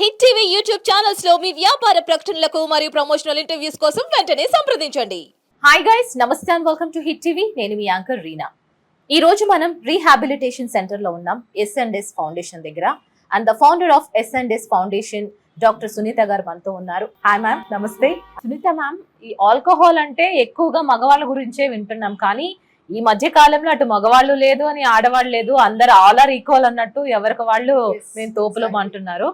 Hit TV YouTube ఛానల్స్లో మీ వ్యాపార ప్రకటనలకు మరియు ప్రమోషనల్ ఇంటర్వ్యూస్ కోసం వెంటనే సంప్రదించండి. హాయ్ గైస్ నమస్తే and welcome to Hit TV నేను మీ యాంకర్ రీనా. ఈ రోజు మనం రీహాబిలిటేషన్ సెంటర్లో ఉన్నాం ఎస్ అండ్ ఎస్ ఫౌండేషన్ దగ్గర. And the founder of S and S foundation doctor Sunitha garu మనతో ఉన్నారు. హాయ్ మ్యామ్ నమస్తే. సునీత మ్యామ్ ఈ ఆల్కహాల్ అంటే ఎక్కువగా మగవాళ్ళ గురించే వింటున్నాం. కానీ ఈ మధ్య కాలంలో అటు మగవాళ్ళు లేదు అని ఆడవాళ్ళు లేదు అందరు ఆల్ ఆర్ ఈక్వల్ అన్నట్టు ఎవరికి వాళ్ళు మేము తోపులం అంటున్నారు.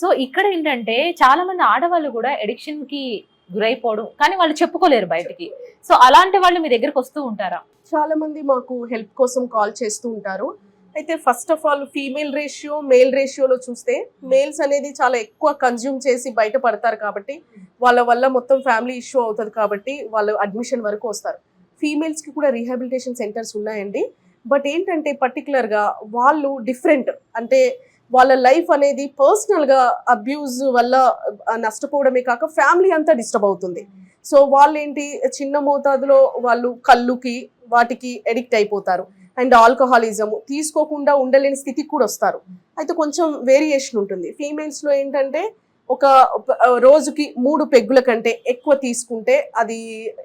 సో ఇక్కడ ఏంటంటే చాలా మంది ఆడవాళ్ళు కూడా ఎడిక్షన్కి గురైపోవడం కానీ వాళ్ళు చెప్పుకోలేరు బయటికి. సో అలాంటి వాళ్ళు మీ దగ్గరకు వస్తూ ఉంటారా? చాలా మంది మాకు హెల్ప్ కోసం కాల్ చేస్తూ ఉంటారు. అయితే first of all female ratio male రేషియోలో చూస్తే మేల్స్ అనేది చాలా ఎక్కువ కన్జ్యూమ్ చేసి బయట పడతారు కాబట్టి వాళ్ళ వల్ల మొత్తం ఫ్యామిలీ ఇష్యూ అవుతుంది కాబట్టి వాళ్ళు అడ్మిషన్ వరకు వస్తారు. ఫీమేల్స్కి కూడా రీహాబిలిటేషన్ సెంటర్స్ ఉన్నాయండి. బట్ ఏంటంటే పర్టికులర్గా వాళ్ళు డిఫరెంట్ అంటే వాళ్ళ లైఫ్ అనేది పర్సనల్గా అబ్యూజ్ వల్ల నష్టపోవడమే కాక ఫ్యామిలీ అంతా డిస్టర్బ్ అవుతుంది. సో వాళ్ళు ఏంటి చిన్న మోతాదులో వాళ్ళు కళ్ళుకి వాటికి ఎడిక్ట్ అయిపోతారు. అండ్ ఆల్కహాలిజం తీసుకోకుండా ఉండలేని స్థితికి కూడా వస్తారు. అయితే కొంచెం వేరియేషన్ ఉంటుంది. ఫీమేల్స్లో ఏంటంటే ఒక రోజుకి మూడు పెగ్గుల కంటే ఎక్కువ తీసుకుంటే అది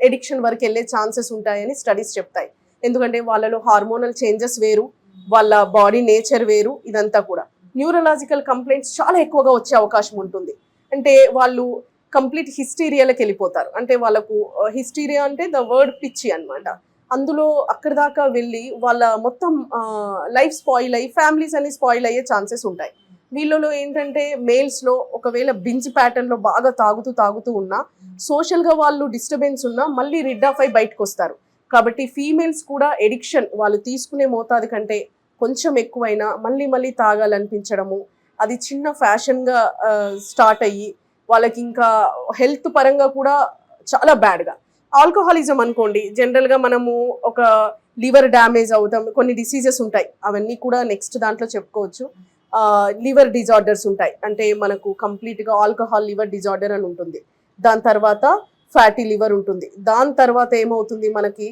ఎడిక్షన్ వరకు వెళ్ళే ఛాన్సెస్ ఉంటాయని స్టడీస్ చెప్తాయి. ఎందుకంటే వాళ్ళలో హార్మోనల్ చేంజెస్ వేరు వాళ్ళ బాడీ నేచర్ వేరు ఇదంతా కూడా. న్యూరలాజికల్ కంప్లైంట్స్ చాలా ఎక్కువగా వచ్చే అవకాశం ఉంటుంది. అంటే వాళ్ళు కంప్లీట్ హిస్టీరియాలకు వెళ్ళిపోతారు. అంటే వాళ్ళకు హిస్టీరియా అంటే ద వర్డ్ పిచ్చి అనమాట అందులో అక్కడి దాకా వెళ్ళి వాళ్ళ మొత్తం లైఫ్ స్పాయిల్ అయ్యి ఫ్యామిలీస్ అన్ని స్పాయిల్ అయ్యే ఛాన్సెస్ ఉంటాయి. వీళ్ళలో ఏంటంటే మేల్స్లో ఒకవేళ బింజ్ ప్యాటర్న్లో బాగా తాగుతూ తాగుతూ ఉన్నా సోషల్గా వాళ్ళు డిస్టర్బెన్స్ ఉన్నా మళ్ళీ రిడ్ ఆఫ్ అయి బయటకు వస్తారు కాబట్టి ఫీమేల్స్ కూడా ఎడిక్షన్ వాళ్ళు తీసుకునే మోతాదు కంటే కొంచెం ఎక్కువైనా మళ్ళీ మళ్ళీ తాగాలనిపించడము. అది చిన్న ఫ్యాషన్గా స్టార్ట్ అయ్యి వాళ్ళకి ఇంకా హెల్త్ పరంగా కూడా చాలా బ్యాడ్గా. ఆల్కహాలిజం అనుకోండి జనరల్గా మనము ఒక లివర్ డ్యామేజ్ అవుతాం కొన్ని డిసీజెస్ ఉంటాయి. అవన్నీ కూడా నెక్స్ట్ దాంట్లో చెప్పుకోవచ్చు. లివర్ డిజార్డర్స్ ఉంటాయి. అంటే మనకు కంప్లీట్గా ఆల్కహాల్ లివర్ డిజార్డర్ అని ఉంటుంది. దాని తర్వాత ఫ్యాటీ లివర్ ఉంటుంది. దాని తర్వాత ఏమవుతుంది మనకి?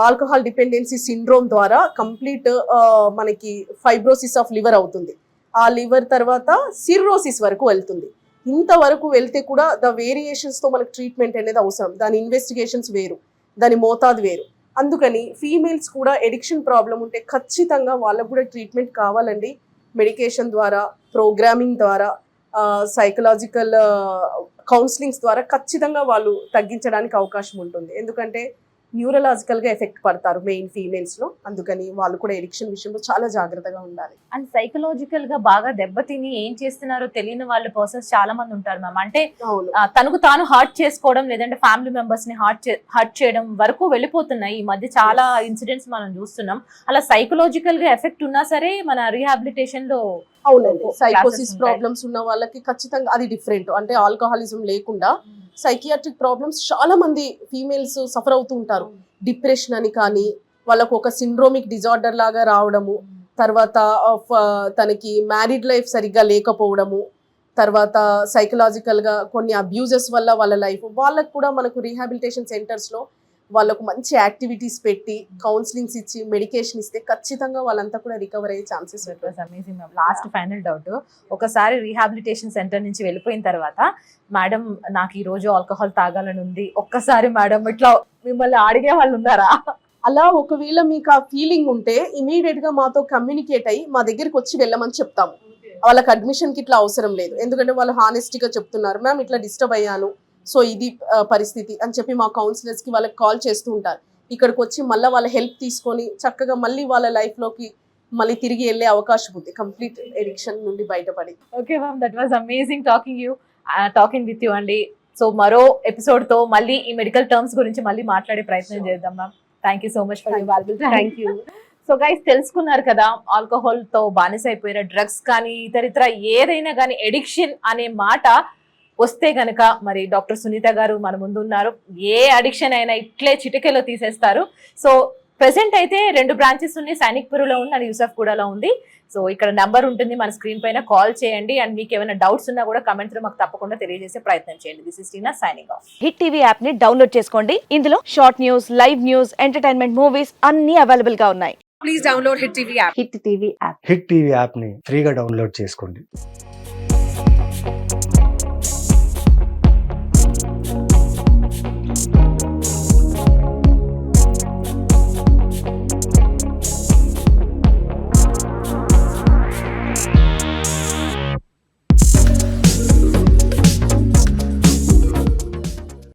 ఆల్కహాల్ డిపెండెన్సీ సిండ్రోమ్ ద్వారా కంప్లీట్ మనకి ఫైబ్రోసిస్ ఆఫ్ లివర్ అవుతుంది. ఆ లివర్ తర్వాత సిర్రోసిస్ వరకు వెళ్తుంది. ఇంతవరకు వెళ్తే కూడా ద వేరియేషన్స్తో మనకు ట్రీట్మెంట్ అనేది అవసరం. దాని ఇన్వెస్టిగేషన్స్ వేరు. దాని మోతాదు వేరు. అందుకని ఫీమేల్స్ కూడా ఎడిక్షన్ ప్రాబ్లం ఉంటే ఖచ్చితంగా వాళ్ళకు కూడా ట్రీట్మెంట్ కావాలండి. మెడికేషన్ ద్వారా ప్రోగ్రామింగ్ ద్వారా సైకలాజికల్ కౌన్సిలింగ్స్ ద్వారా ఖచ్చితంగా వాళ్ళు తగ్గించడానికి అవకాశం ఉంటుంది. ఎందుకంటే న్యూరలాజికల్గా ఎఫెక్ట్ పడతారు మెయిన్ ఫీమేల్స్లో. అందుకని వాళ్ళు కూడా ఎడిక్షన్ విషయంలో చాలా జాగ్రత్తగా ఉండాలి. అండ్ సైకలాజికల్గా బాగా దెబ్బతిని ఏం చేస్తున్నారో తెలియని వాళ్ళ పర్సన్స్ చాలా మంది ఉంటారు మ్యామ్. అంటే తనకు తాను హర్ట్ చేసుకోవడం లేదంటే ఫ్యామిలీ మెంబర్స్ని హర్ట్ హర్ట్ చేయడం వరకు వెళ్ళిపోతున్నాయి. ఈ మధ్య చాలా ఇన్సిడెంట్స్ మనం చూస్తున్నాం. అలా సైకలాజికల్గా ఎఫెక్ట్ ఉన్నా సరే మన రీహాబిలిటేషన్లో అవునండి సైకోసిస్. ప్రాబ్లమ్స్ ఉన్న వాళ్ళకి ఖచ్చితంగా అది డిఫరెంట్. అంటే ఆల్కహాలిజం లేకుండా సైకియాట్రిక్ ప్రాబ్లమ్స్ చాలా మంది ఫీమేల్స్ సఫర్ అవుతూ ఉంటారు. డిప్రెషన్ అని కానీ వాళ్ళకు ఒక సిండ్రోమిక్ డిజార్డర్ లాగా రావడము తర్వాత uh, తనకి మ్యారీడ్ లైఫ్ సరిగ్గా లేకపోవడము తర్వాత సైకలాజికల్గా కొన్ని అబ్యూజెస్ వల్ల వాళ్ళ లైఫ్ వాళ్ళకు కూడా మనకు రీహాబిలిటేషన్ సెంటర్స్లో వాళ్ళకు మంచి యాక్టివిటీస్ పెట్టి కౌన్సిలింగ్స్ ఇచ్చి మెడికేషన్ ఇస్తే ఖచ్చితంగా వాళ్ళంతా కూడా రికవర్ అయ్యే chances amazing ma'am last final doubt ఒకసారి రీహాబిలిటేషన్ సెంటర్ నుంచి వెళ్ళిపోయిన తర్వాత మేడం నాకు ఈ రోజు ఆల్కహాల్ తాగాలని ఉంది. ఒక్కసారి మేడం ఇట్లా మిమ్మల్ని అడిగే వాళ్ళు ఉన్నారా? అలా ఒకవేళ మీకు ఆ ఫీలింగ్ ఉంటే ఇమీడియట్గా మాతో కమ్యూనికేట్ అయ్యి మా దగ్గరికి వచ్చి వెళ్ళమని చెప్తాము. వాళ్ళకి అడ్మిషన్కి ఇట్లా అవసరం లేదు. ఎందుకంటే వాళ్ళు హానెస్ట్గా చెప్తున్నారు. మ్యామ్ ఇట్లా డిస్టర్బ్ అయ్యాను. సో ఇది పరిస్థితి అని చెప్పి మా కౌన్సిలర్స్కి వాళ్ళకి కాల్ చేస్తూ ఉంటారు. ఇక్కడికి వచ్చి మళ్ళీ వాళ్ళ హెల్ప్ తీసుకొని చక్కగా మళ్ళీ వాళ్ళ లైఫ్లోకి మళ్ళీ తిరిగి వెళ్ళే అవకాశం ఉంది. కంప్లీట్ ఎడిక్షన్ నుండి బయటపడి. Okay ma'am that was amazing talking you talking with you అండి సో మరో ఎపిసోడ్తో మళ్ళీ ఈ మెడికల్ టర్మ్స్ గురించి మళ్ళీ మాట్లాడే ప్రయత్నం చేద్దాం ma'am thank you so much for valuable thank you so guys తెలుసుకున్నారు కదా ఆల్కహాల్తో బానిస అయిపోయిన డ్రగ్స్ కానీ ఇతర ఇతర ఏదైనా కానీ ఎడిక్షన్ అనే మాట వస్తే గనక మరి డాక్టర్ సునీత గారు మన ముందు ఉన్నారు. ఏ అడిక్షన్ అయినా ఇట్లే చిటికెలో తీసేస్తారు. సో ప్రెసెంట్ అయితే రెండు బ్రాంచెస్ ఉన్నాయి. సైనిక్పురిలో ఉంది అండ్ యూసఫ్ కూడాలో ఉంది. సో ఇక్కడ నెంబర్ ఉంటుంది మన స్క్రీన్ పైన. కాల్ చేయండి. అండ్ మీకు ఏమైనా డౌట్స్ ఉన్నా కూడా కమెంట్స్లో మాకు తప్పకుండా తెలియజేసే ప్రయత్నం చేయండి. This is Tina signing off Hit TV యాప్ని డౌన్లోడ్ చేసుకోండి. ఇందులో short news live news entertainment movies అన్ని అవైలబుల్గా ఉన్నాయి. Please download Hit TV app. Hit TV app Hit TV యాప్ని ఫ్రీగా డౌన్లోడ్ చేసుకోండి.